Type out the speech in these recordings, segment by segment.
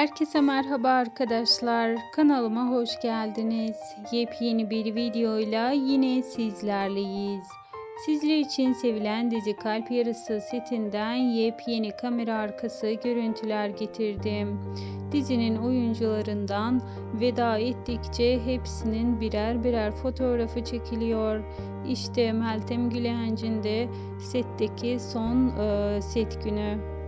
Herkese merhaba arkadaşlar. Kanalıma hoş geldiniz. Yepyeni bir videoyla yine sizlerleyiz. Sizler için sevilen dizi Kalp Yarısı setinden yepyeni kamera arkası görüntüler getirdim. Dizinin oyuncularından veda ettikçe hepsinin birer birer fotoğrafı çekiliyor. İşte Meltem Gülencin de setteki son e, set günü.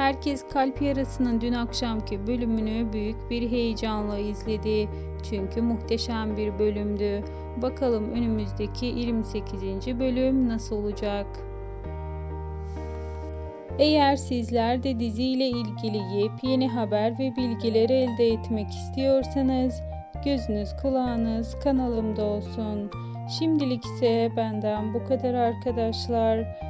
Herkes Kalp Yarası'nın dün akşamki bölümünü büyük bir heyecanla izledi. Çünkü muhteşem bir bölümdü. Bakalım önümüzdeki 28. bölüm nasıl olacak? Eğer sizler de diziyle ilgili yepyeni haber ve bilgileri elde etmek istiyorsanız gözünüz kulağınız kanalımda olsun. Şimdilik ise benden bu kadar arkadaşlar.